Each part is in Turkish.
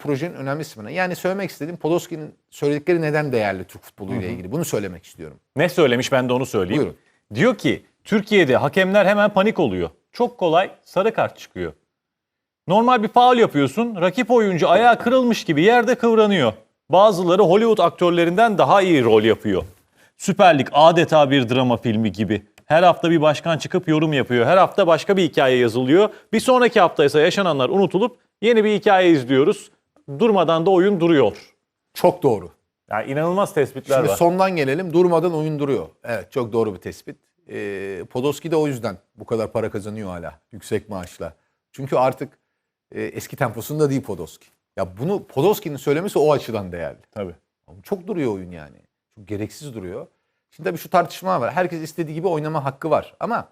projenin önemli kısmına. Yani söylemek istediğim Podolski'nin söyledikleri neden değerli Türk futboluyla ilgili. Bunu söylemek istiyorum. Ne söylemiş ben de onu söyleyeyim. Buyurun. Diyor ki Türkiye'de hakemler hemen panik oluyor. Çok kolay sarı kart çıkıyor. Normal bir faul yapıyorsun. Rakip oyuncu ayağı kırılmış gibi yerde kıvranıyor. Bazıları Hollywood aktörlerinden daha iyi rol yapıyor. Süper Lig adeta bir drama filmi gibi. Her hafta bir başkan çıkıp yorum yapıyor. Her hafta başka bir hikaye yazılıyor. Bir sonraki hafta ise yaşananlar unutulup yeni bir hikaye izliyoruz. Durmadan da oyun duruyor. Çok doğru. Yani inanılmaz tespitler Şimdi var. sondan gelelim. Durmadan oyun duruyor. Evet çok doğru bir tespit. Ee, Podolski de o yüzden bu kadar para kazanıyor hala. Yüksek maaşla. Çünkü artık e, eski temposunda değil Podolski. Ya bunu Podolski'nin söylemesi o açıdan değerli. Tabii. Ama Çok duruyor oyun yani. Çok gereksiz duruyor. Şimdi tabii şu tartışma var. Herkes istediği gibi oynama hakkı var. Ama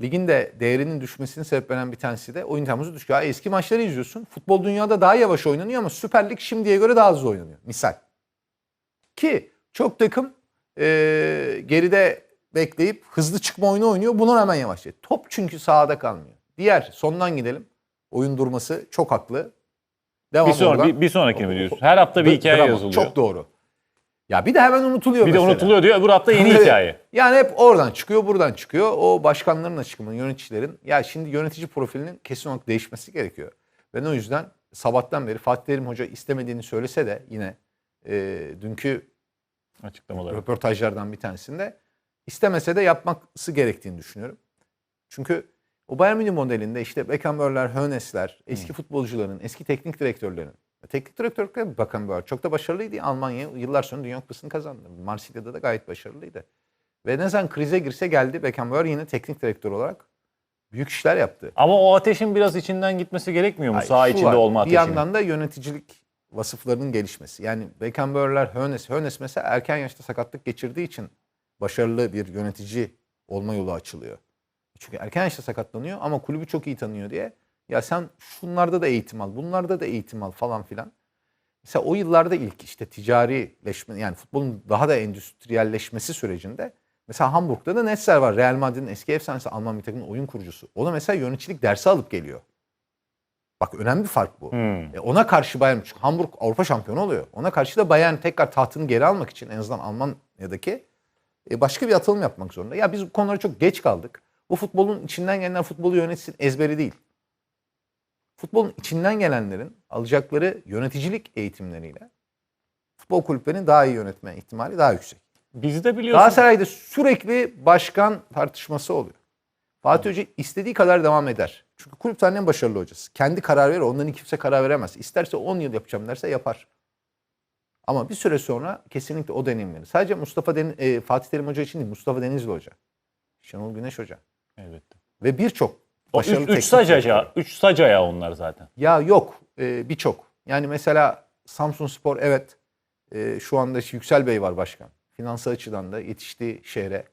ligin de değerinin düşmesinin sebeplenen bir tanesi de oyun temposu düşüyor. Ya eski maçları izliyorsun. Futbol dünyada daha yavaş oynanıyor ama Süper Lig şimdiye göre daha hızlı oynanıyor. Misal. Ki çok takım e, geride bekleyip hızlı çıkma oyunu oynuyor. Buna rağmen yavaş. Top çünkü sahada kalmıyor. Diğer sondan gidelim. Oyun durması çok haklı. Devam Bir, sonra, bir, bir sonrakini mi diyorsun? Her hafta bir hikaye drama. yazılıyor. Çok doğru. Ya bir de hemen unutuluyor Bir de mesela. unutuluyor diyor öbür hafta yeni hikaye. Yani hep oradan çıkıyor, buradan çıkıyor. O başkanların açıklaması, yöneticilerin. Ya şimdi yönetici profilinin kesin olarak değişmesi gerekiyor. Ben o yüzden sabahtan beri Fatih Terim Hoca istemediğini söylese de yine e, dünkü Açıklamaları. röportajlardan bir tanesinde istemese de yapması gerektiğini düşünüyorum. Çünkü o Bayern Münih modelinde işte Beckenbauer'ler, Hönes'ler, eski futbolcuların, eski teknik direktörlerin, teknik direktör Beckenbauer çok da başarılıydı. Almanya yıllar sonra Dünya Kupası'nı kazandı. Marsilya'da da gayet başarılıydı. Ve ne zaman krize girse geldi Beckenbauer yine teknik direktör olarak büyük işler yaptı. Ama o ateşin biraz içinden gitmesi gerekmiyor mu? Hayır, Saha içinde var, olma Bir ateşinin. yandan da yöneticilik vasıflarının gelişmesi. Yani Beckenbauer'ler, Hönes, Hönes mesela erken yaşta sakatlık geçirdiği için başarılı bir yönetici olma yolu açılıyor. Çünkü erken yaşta sakatlanıyor ama kulübü çok iyi tanıyor diye. Ya sen şunlarda da eğitim al, bunlarda da eğitim al falan filan. Mesela o yıllarda ilk işte ticarileşme yani futbolun daha da endüstriyelleşmesi sürecinde mesela Hamburg'da da Netzer var. Real Madrid'in eski efsanesi Alman bir takımın oyun kurucusu. O da mesela yöneticilik dersi alıp geliyor. Bak önemli bir fark bu. Hmm. E ona karşı Bayern çünkü Hamburg Avrupa şampiyonu oluyor. Ona karşı da Bayern tekrar tahtını geri almak için en azından Almanya'daki e, başka bir atılım yapmak zorunda. Ya biz bu konulara çok geç kaldık. Bu futbolun içinden gelenler futbolu yönetsin ezberi değil. Futbolun içinden gelenlerin alacakları yöneticilik eğitimleriyle futbol kulüplerinin daha iyi yönetme ihtimali daha yüksek. Bizde biliyorsun. Galatasaray'da sürekli başkan tartışması oluyor. Fatih Hoca istediği kadar devam eder. Çünkü kulüp en başarılı hocası. Kendi karar verir, ondan kimse karar veremez. İsterse 10 yıl yapacağım derse yapar. Ama bir süre sonra kesinlikle o deneyimleri. Sadece Mustafa Den e, Fatih Terim Hoca için değil, Mustafa Denizli Hoca. Şenol Güneş Hoca. Evet. Ve birçok O üç, üç sacaya, direktör. üç sacaya onlar zaten. Ya yok e, birçok. Yani mesela Samsun Spor evet e, şu anda Yüksel Bey var başkan. Finansal açıdan da yetiştiği şehre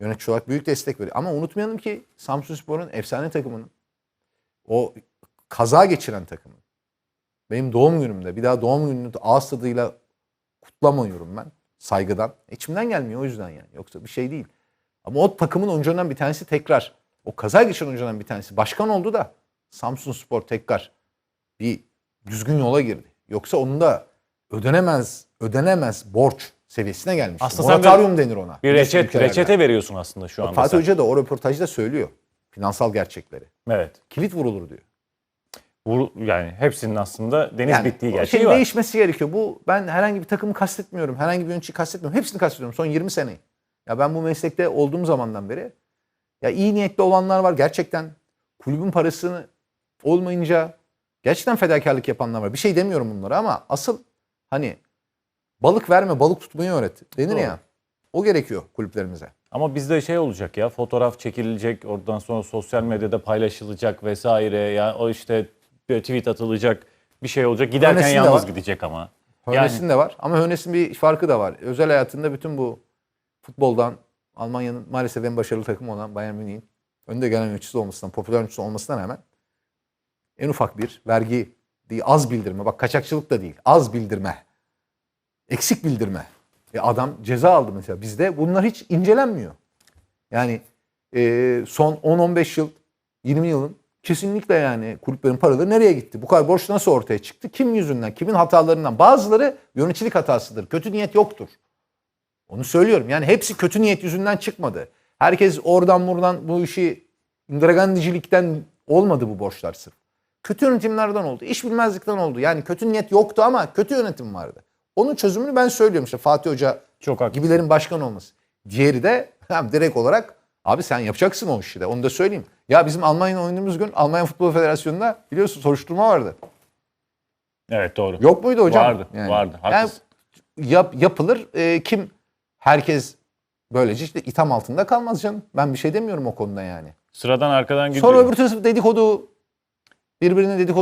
yönetici olarak büyük destek veriyor. Ama unutmayalım ki Samsun Spor'un efsane takımının o kaza geçiren takımın benim doğum günümde bir daha doğum gününü ağız tadıyla kutlamıyorum ben saygıdan. İçimden gelmiyor o yüzden yani. Yoksa bir şey değil. Ama o takımın oyuncularından bir tanesi tekrar o kaza geçiren oyunculardan bir tanesi başkan oldu da Samsun Spor tekrar bir düzgün yola girdi. Yoksa onun da ödenemez ödenemez borç seviyesine gelmişti. Aslında sen Moratorium denir ona. Bir reçet, reçete veriyorsun aslında şu anda. Fatih sen. Hoca da o röportajda söylüyor. Finansal gerçekleri. Evet. Kilit vurulur diyor. Vur- yani hepsinin aslında deniz Yani bittiği gerçeği şeyin var. değişmesi gerekiyor. Bu ben herhangi bir takımı kastetmiyorum. Herhangi bir yöneticiyi kastetmiyorum. Hepsini kastediyorum. Son 20 seneyi. Ya ben bu meslekte olduğum zamandan beri ya iyi niyetli olanlar var. Gerçekten kulübün parasını olmayınca gerçekten fedakarlık yapanlar var. Bir şey demiyorum bunlara ama asıl hani balık verme balık tutmayı öğret. Denir Doğru. ya. O gerekiyor kulüplerimize. Ama bizde şey olacak ya fotoğraf çekilecek oradan sonra sosyal medyada paylaşılacak vesaire ya o işte bir tweet atılacak bir şey olacak giderken Öylesinde yalnız gidecek ama. Hönes'in de var ama Hönes'in bir farkı da var. Özel hayatında bütün bu futboldan Almanya'nın maalesef en başarılı takımı olan Bayern Münih'in önde gelen yöneticisi olmasından, popüler yöneticisi olmasından rağmen en ufak bir vergi değil, az bildirme. Bak kaçakçılık da değil, az bildirme. Eksik bildirme. E adam ceza aldı mesela. Bizde bunlar hiç incelenmiyor. Yani e, son 10-15 yıl, 20 yılın Kesinlikle yani kulüplerin paraları nereye gitti? Bu kadar borç nasıl ortaya çıktı? Kim yüzünden? Kimin hatalarından? Bazıları yöneticilik hatasıdır. Kötü niyet yoktur. Onu söylüyorum. Yani hepsi kötü niyet yüzünden çıkmadı. Herkes oradan buradan bu işi Indira Gandhi'cilikten olmadı bu borçlar sırf. Kötü yönetimlerden oldu. İş bilmezlikten oldu. Yani kötü niyet yoktu ama kötü yönetim vardı. Onun çözümünü ben söylüyorum işte Fatih Hoca Çok haklı. gibilerin başkan olması. Diğeri de hem direkt olarak abi sen yapacaksın o işi de onu da söyleyeyim. Ya bizim Almanya'da oynadığımız gün Almanya Futbol Federasyonu'nda biliyorsun soruşturma vardı. Evet doğru. Yok muydu hocam? Vardı, vardı. Yani yap, yapılır. Ee, kim herkes böylece işte itham altında kalmaz canım. Ben bir şey demiyorum o konuda yani. Sıradan arkadan gidiyor. Sonra öbür türlü dedikodu birbirine dedikodu